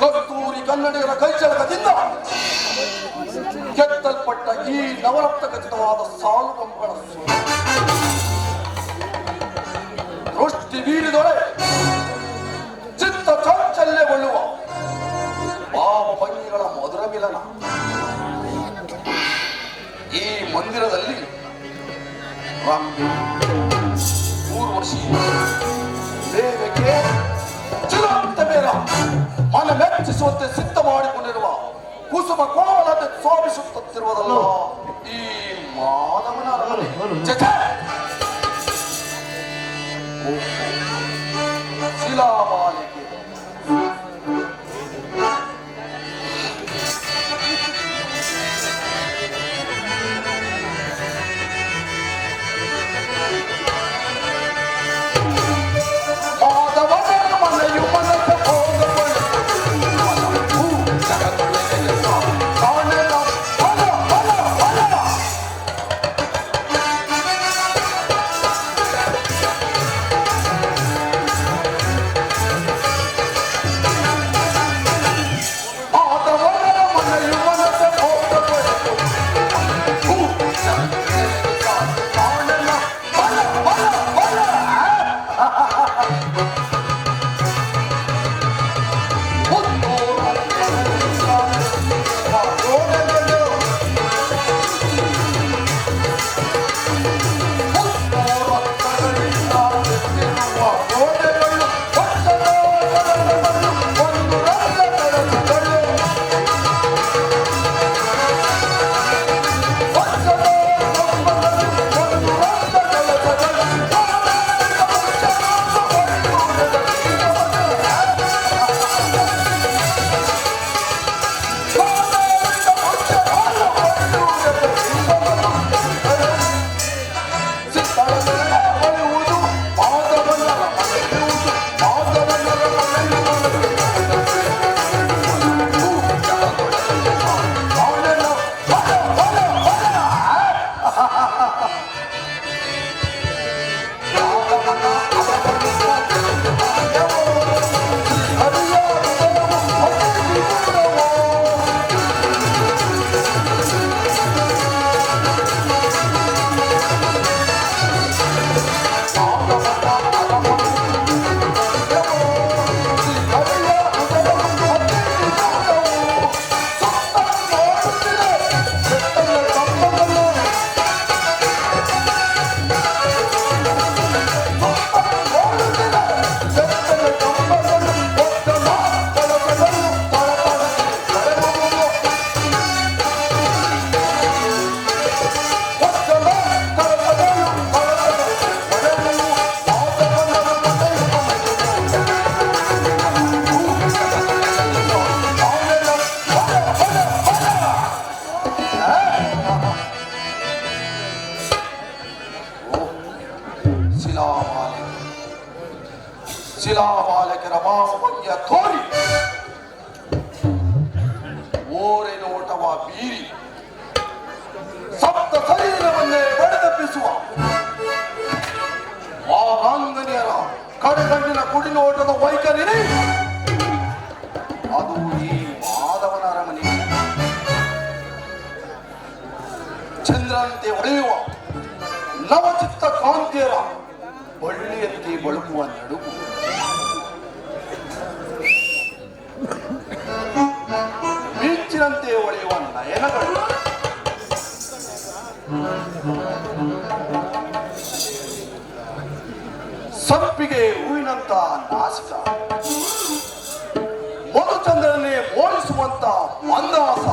ಕಸ್ತೂರಿ ಕನ್ನಡಿಗರ ಕೈಚಳಕದಿಂದ ಕೆತ್ತಲ್ಪಟ್ಟ ಈ ನವರತ್ನ ಖಚಿತವಾದ ಸಾಲು. ರಂಬೆ ಊರ್ವಶಿ ದೇವಕ್ಕೆ ಚಿರಂತ ಮೇರ ಮನ ಮೆಚ್ಚಿಸುವಂತೆ ಸಿದ್ಧ ಮಾಡಿಕೊಂಡಿರುವ ಕುಸುಮ ಕೋಲತೆ ಸ್ವಾಮಿಸುತ್ತಿರುವುದಲ್ಲ ಈ ಮಾನವನ ಅರಮನೆ! ಓಹೋ. ಶಿಲಾಮಾಲಿಕೆ ಭಾವಭಂಗ್ಯ ತೋರಿ. ಓರೆ ನೋಟವ ಬೀರಿ. ಸಪ್ತ ಶರೀರವನ್ನೇ ಬಡದಪ್ಪಿಸುವ ವಾಗಾಂಗನೆಯರ ಕಡೆಗಣ್ಣಿನ ಕುಡಿನೋಟದ ವೈಖರಿ ಅದು ಈ ಮಾಧವನ ಅರಮನೆ. ಚಂದ್ರಂತೆ ಹೊಳೆಯುವ ನವಚಿತ್ತ ಕಾಂತಿಯರ ಬಳ್ಳಿಯಂತೆ ಬಳುಕುವ ನಡುವು ಮಿಂಚಿನಂತೆ ಹೊಳೆಯುವ ನಯನಗಳು ಸಂಪಿಗೆ ಹೂವಿನಂತ ನಾಸಿಕ. ಮಧುಚಂದ್ರನೇ ಮೋಡಿಸುವಂತ ಮಂದವಾಸ!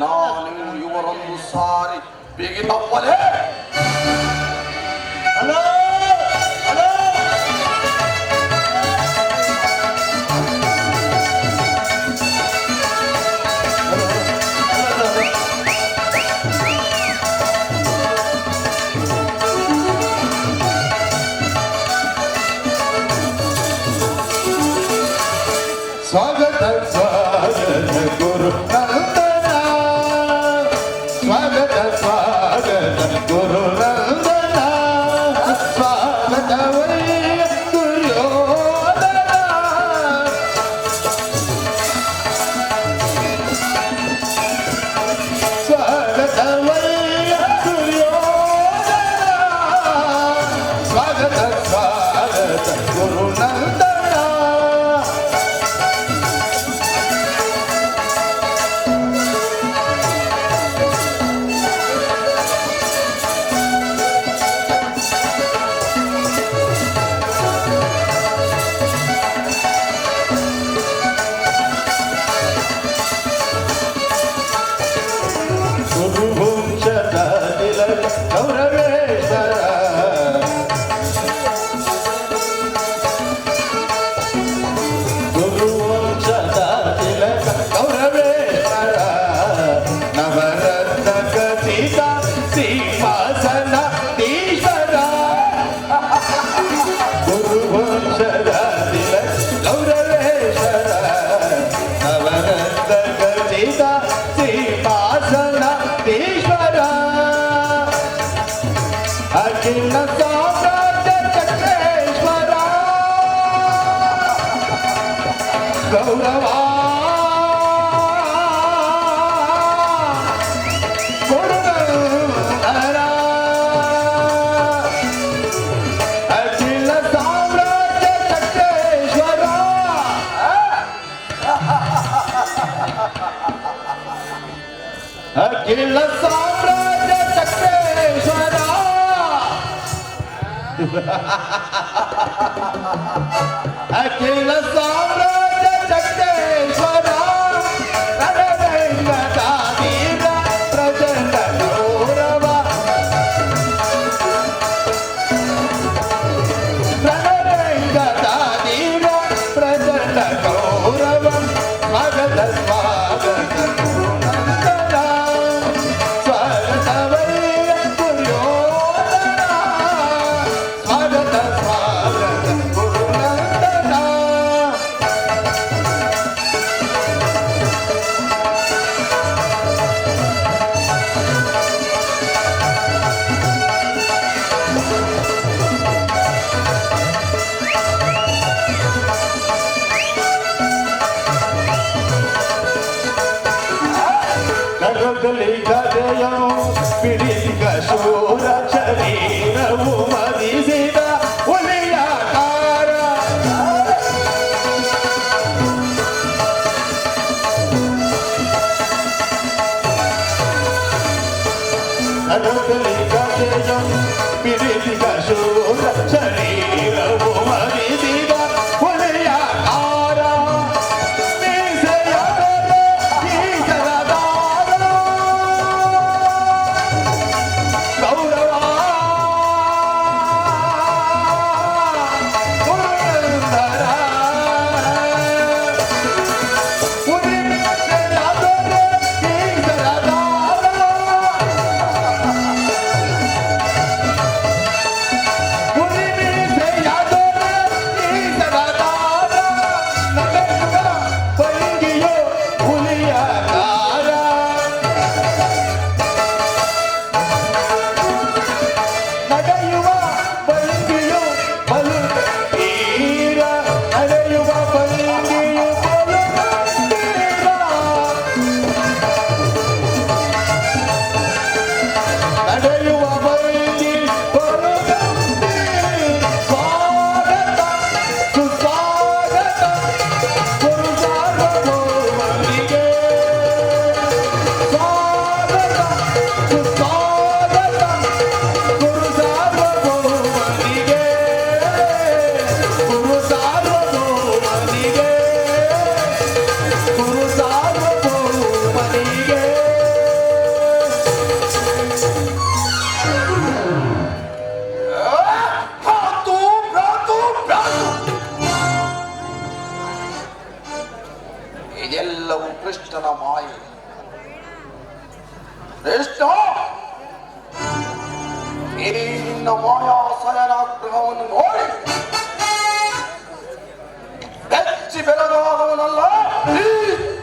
ನಾನು ಇವರೊಂದು ಸಾರಿ ಬಿಗಿದಪ್ಪಲೇ এইটা Aquela go. পিড়ি ಕೃಷ್ಣನ ಮಾಯೆ. ಕೃಷ್ಣ! ಈ ನಿನ್ನ ನೋಡಿ. ಹೆಚ್ಚಿ ಬೆಳಗಾದವನಲ್ಲ ಈ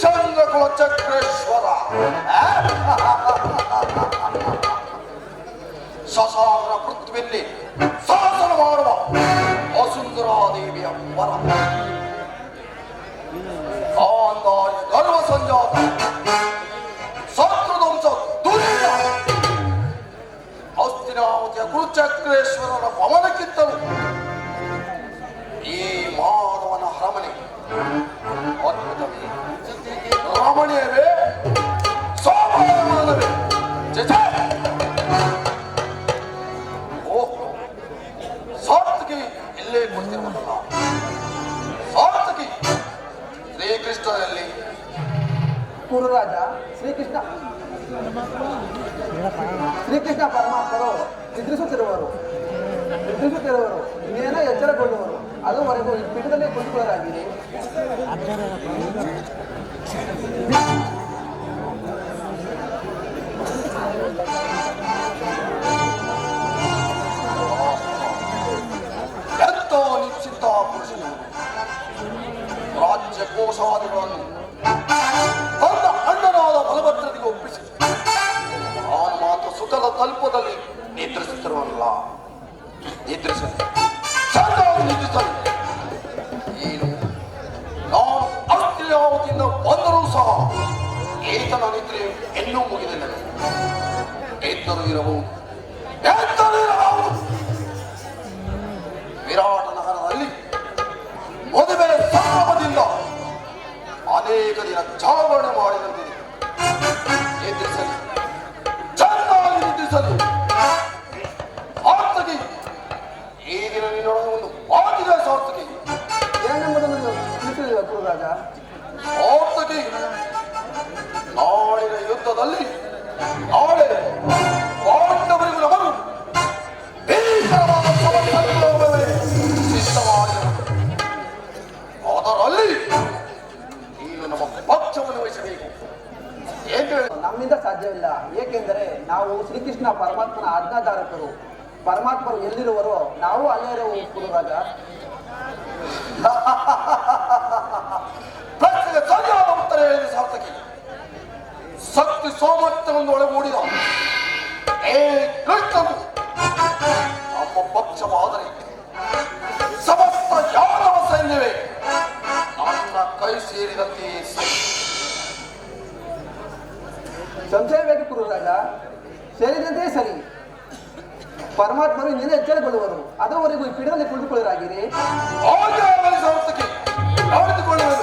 ಚಂದ್ರಕುಲ ಚಕ್ರೇಶ್ವರ. ಸಸಾರ ಪೃಥ್ವಿಯಲ್ಲಿ ಶಾಸನ ಮಾಡುವ ವಸುಂಧರಾದೇವಿಯ ವರ ಶ್ರೀಕೃಷ್ಣ ಪರಮಾತ್ಮರು ನಿದ್ರಿಸುತ್ತಿರುವರು ನಿದ್ರಿಸುತ್ತಿರುವರು ಇನ್ನೇನೋ ಎಚ್ಚರಗೊಳ್ಳುವರು ಅದುವರೆಗೂ ಈ ಪೀಠದಲ್ಲೇ ಕುಳಿತುಕೊಳ್ಳಲಾಗಿದೆ ಎಂತ ನಿಶ್ಚಿತ ಪುರುಷನು ರಾಜ್ಯ ಕೋಶಾದಿಗಳನ್ನು ತಲ್ಪದಲ್ಲಿ ನಿದ್ರಿಸುತ್ತಿರುವಲ್ಲ ನಿದ್ರಿಸಲಿ ನಿದ್ರಿಸಲಿ. ಏನು ನಾನು ಅಸ್ತ್ರಿಯಾವತಿಯಿಂದ ಬಂದರೂ ಸಹ ಏತನ ನಿದ್ರೆ ಇನ್ನೂ ಮುಗಿದಿಲ್ಲ. ಏತನು ಇರಬಹುದು. ಎದ್ದರು ಇರಬಹುದು. ವಿರಾಟ ನಗರದಲ್ಲಿ ಮದುವೆ ಸಾಮದಿಂದ ಅನೇಕ ದಿನ ಜಾಗರಣೆ ಮಾಡಿದಂತಿದೆ ಕುರುರಾಜ ಸಾರ್ಥಕಿ ನಾಳಿನ ಯುದ್ಧದಲ್ಲಿ ನಾಳೆ ಪಕ್ಷವನ್ನು ನಮ್ಮಿಂದ ಸಾಧ್ಯವಿಲ್ಲ. ಏಕೆಂದರೆ ನಾವು ಶ್ರೀಕೃಷ್ಣ ಪರಮಾತ್ಮನ ಆಜ್ಞಾಧಾರಕರು. ಪರಮಾತ್ಮರು ಎಲ್ಲಿರುವರೋ, ನಾವು ಅಲ್ಲೇ ಇರುವ ಕುರುರಾಜ ಪ್ರಶ್ನೆಗೆ ಸರಿಯಾದ ಉತ್ತರ ಹೇಳಿದ ಸಾರ್ಥಕಿ ಶಕ್ತಿ ಸಾಮರ್ಥ್ಯವನ್ನು ಒಳಗೂಡಿದ ಏ ಕೃಷ್ಣನು ನಮ್ಮ ಪಕ್ಷವಾದರೆ ಸಮಸ್ತ ಯಾದವ ಸೈನ್ಯವೇ ನನ್ನ ಕೈ ಸೇರಿದಂತೆ ಸರಿ ಸಂಶಯವೇಕೆ ಕುರುರಾಜ ಸೇರಿದಂತೆ ಸರಿ ಪರಮಾತ್ಮರು ನೀನು ಎಚ್ಚರಗೊಳ್ಳುವರು ಅದುವರೆಗೂ ಈ ಪಿಡದಲ್ಲಿ ಕುಳಿತುಕೊಳ್ಳಲಾಗಿದೆ ಹಾಗೆ ಆಗಲಿ